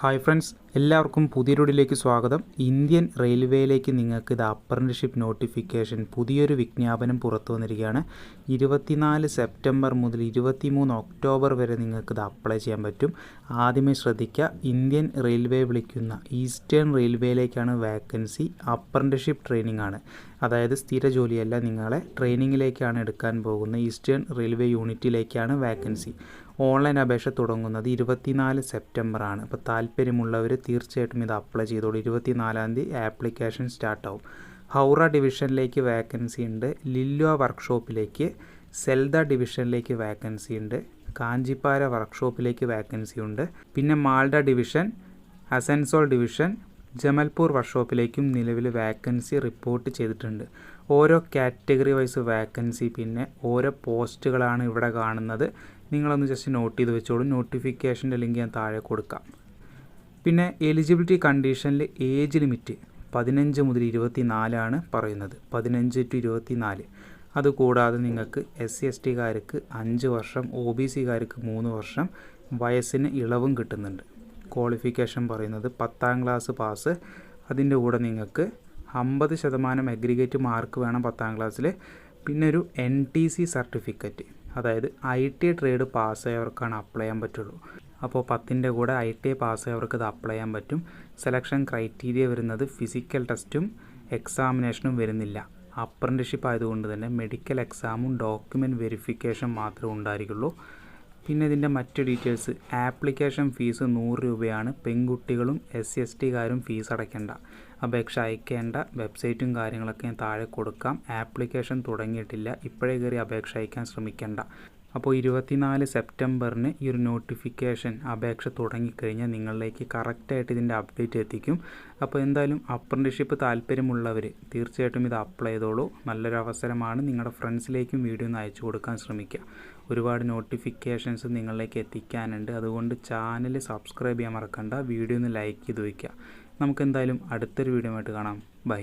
Hi friends എല്ലാവർക്കും പുതിയൊരുടിലേക്ക് സ്വാഗതം. Indian റെയിൽവേയിലേക്ക് നിങ്ങൾക്ക് ഇത് അപ്രന്റിഷിപ്പ് നോട്ടിഫിക്കേഷൻ പുതിയൊരു വിജ്ഞാപനം പുറത്തു വന്നിരിക്കുകയാണ്. ഇരുപത്തിനാല് സെപ്റ്റംബർ മുതൽ ഇരുപത്തിമൂന്ന് ഒക്ടോബർ വരെ നിങ്ങൾക്ക് ഇത് അപ്ലൈ ചെയ്യാൻ പറ്റും. ആദ്യമേ ശ്രദ്ധിക്കുക ഇന്ത്യൻ റെയിൽവേ വിളിക്കുന്ന ഈസ്റ്റേൺ റെയിൽവേയിലേക്കാണ് വാക്കൻസി. അപ്രന്റിഷിപ്പ് ട്രെയിനിങ് ആണ് അതായത് സ്ഥിര ജോലിയല്ല നിങ്ങളെ ട്രെയിനിങ്ങിലേക്കാണ് എടുക്കാൻ പോകുന്നത്. ഈസ്റ്റേൺ റെയിൽവേ യൂണിറ്റിലേക്കാണ് വാക്കൻസി. ഓൺലൈൻ അപേക്ഷ തുടങ്ങുന്നത് ഇരുപത്തിനാല് സെപ്റ്റംബർ ആണ് അപ്പോൾ താല്പര്യമുള്ളവർ തീർച്ചയായിട്ടും ഇത് അപ്ലൈ ചെയ്തോളൂ. ഇരുപത്തിനാലാം തീയതി ആപ്ലിക്കേഷൻ സ്റ്റാർട്ടാവും. ഹൗറ ഡിവിഷനിലേക്ക് വാക്കൻസി ഉണ്ട്. ലില്ലോ വർക്ക്ഷോപ്പിലേക്ക് സെൽദ ഡിവിഷനിലേക്ക് വാക്കൻസി ഉണ്ട്. കാഞ്ചിപ്പാര വർക്ക്ഷോപ്പിലേക്ക് വാക്കൻസി ഉണ്ട്. പിന്നെ മാൾഡ ഡിവിഷൻ അസൻസോൾ ഡിവിഷൻ ജമൽപൂർ വർക്ക്ഷോപ്പിലേക്കും നിലവിൽ വാക്കൻസി റിപ്പോർട്ട് ചെയ്തിട്ടുണ്ട്. ഓരോ കാറ്റഗറി വൈസ് വാക്കൻസി പിന്നെ ഓരോ പോസ്റ്റുകളാണ് ഇവിടെ കാണുന്നത്. നിങ്ങളൊന്ന് ജസ്റ്റ് നോട്ട് ചെയ്ത് വെച്ചോളൂ. നോട്ടിഫിക്കേഷന്റെ ലിങ്ക് ഞാൻ താഴെ കൊടുക്കാം. പിന്നെ എലിജിബിലിറ്റി കണ്ടീഷനിൽ ഏജ് ലിമിറ്റ് പതിനഞ്ച് മുതൽ ഇരുപത്തി നാലാണ് പറയുന്നത്. പതിനഞ്ച് ടു ഇരുപത്തി നാല് അതുകൂടാതെ നിങ്ങൾക്ക് എസ് സി എസ് ടിക്കാർക്ക് അഞ്ച് വർഷം ഒ ബി സിക്കാർക്ക് മൂന്ന് വർഷം വയസ്സിന് ഇളവും കിട്ടുന്നുണ്ട്. ക്വാളിഫിക്കേഷൻ പറയുന്നത് പത്താം ക്ലാസ് പാസ് അതിന്റെ കൂടെ നിങ്ങൾക്ക് അമ്പത് ശതമാനം അഗ്രിഗേറ്റ് മാർക്ക് വേണം പത്താം ക്ലാസ്സിൽ പിന്നെ ഒരു എൻ ടി സി സർട്ടിഫിക്കറ്റ് അതായത് ഐ ടി ട്രേഡ് പാസ്സായവർക്കാണ് അപ്ലൈ ചെയ്യാൻ പറ്റുള്ളൂ. അപ്പോൾ പത്തിന്റെ കൂടെ ഐ ടി പാസ്സായവർക്ക് ഇത് അപ്ലൈ ചെയ്യാൻ പറ്റും. സെലക്ഷൻ ക്രൈറ്റീരിയ വരുന്നത് ഫിസിക്കൽ ടെസ്റ്റും എക്സാമിനേഷനും വരുന്നില്ല. അപ്രന്റിഷിപ്പ് ആയതുകൊണ്ട് തന്നെ മെഡിക്കൽ എക്സാമും ഡോക്യുമെന്റ് വെരിഫിക്കേഷൻ മാത്രമേ ഉണ്ടായിരിക്കുള്ളൂ. പിന്നെ ഇതിന്റെ മറ്റ് ഡീറ്റെയിൽസ്. ആപ്ലിക്കേഷൻ ഫീസ് നൂറ് രൂപയാണ്. പെൺകുട്ടികളും എസ് സി എസ് ടിക്കാരും ഫീസ് അടയ്ക്കേണ്ട. അപേക്ഷ അയക്കേണ്ട. വെബ്സൈറ്റും കാര്യങ്ങളൊക്കെ ഞാൻ താഴെ കൊടുക്കാം. ആപ്ലിക്കേഷൻ തുടങ്ങിയിട്ടില്ല. ഇപ്പോഴേ കയറി അപേക്ഷ അയക്കാൻ ശ്രമിക്കേണ്ട. അപ്പോൾ ഇരുപത്തിനാല് സെപ്റ്റംബറിന് ഈ ഒരു നോട്ടിഫിക്കേഷൻ അപേക്ഷ തുടങ്ങിക്കഴിഞ്ഞാൽ നിങ്ങളിലേക്ക് കറക്റ്റായിട്ട് ഇതിന്റെ അപ്ഡേറ്റ് എത്തിക്കും. അപ്പോൾ എന്തായാലും അപ്രന്റിഷിപ്പ് താല്പര്യമുള്ളവർ തീർച്ചയായിട്ടും ഇത് അപ്ലൈ ചെയ്തോളൂ. നല്ലൊരു അവസരമാണ് നിങ്ങളുടെ ഫ്രണ്ട്സിലേക്കും വീഡിയോ ഒന്ന് അയച്ചു കൊടുക്കാൻ ശ്രമിക്കുക. ഒരുപാട് നോട്ടിഫിക്കേഷൻസ് നിങ്ങളിലേക്ക് എത്തിക്കാനുണ്ട്. അതുകൊണ്ട് ചാനൽ സബ്സ്ക്രൈബ് ചെയ്യാൻ മറക്കണ്ട. വീഡിയോ ഒന്ന് ലൈക്ക് ചെയ്ത് വയ്ക്കുക. നമുക്ക് എന്തായാലും അടുത്തൊരു വീഡിയോ ആയിട്ട് കാണാം. ബൈ.